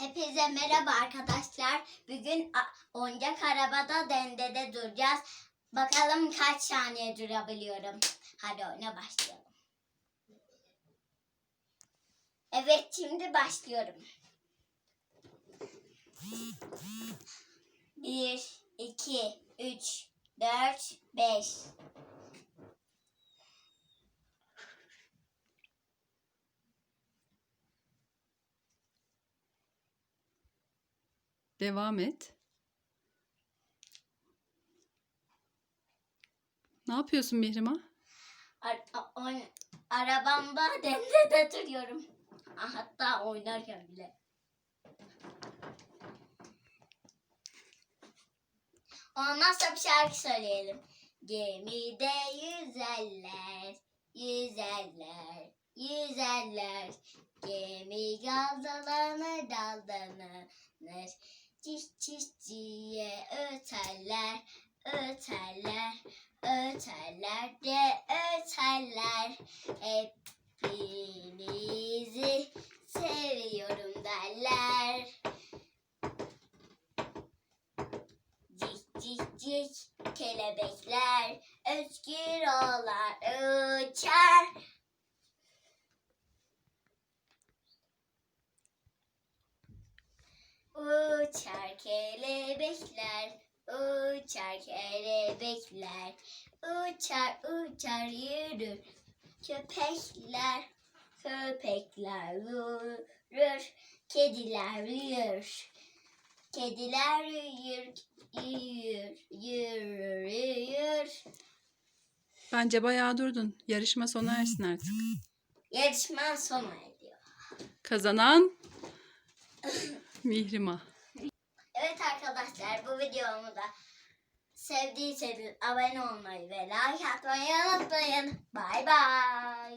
Hepinize merhaba arkadaşlar. Bugün oyuncak arabada dendede duracağız. Bakalım kaç saniye durabiliyorum. Hadi oyuna başlayalım. Evet şimdi başlıyorum. Bir, iki, üç, dört, beş. Devam et. Ne yapıyorsun Mihrimah? Ar- a- oyn- arabamda. Hatta oynarken bile. Olmazsa bir şarkı söyleyelim. Gemide yüzerler, yüzerler, yüzerler. Gemi daldalanır daldalanır. Ciş ciş diye öterler, öterler, öterler de öterler. Hepinizi seviyorum derler. Cik cik cik kelebekler özgür olar uçar. Uçar kelebekler, uçar kelebekler, uçar uçar yürür. Köpekler, köpekler yürür, kediler yürür. Kediler yürür, yürür, yürür, yürür. Bence bayağı durdun. Yarışma sona ersin artık. Yarışma sona ediyor. Kazanan Mihrimah. Evet arkadaşlar bu videomu da sevdiyseniz abone olmayı ve like atmayı unutmayın. Bay bay.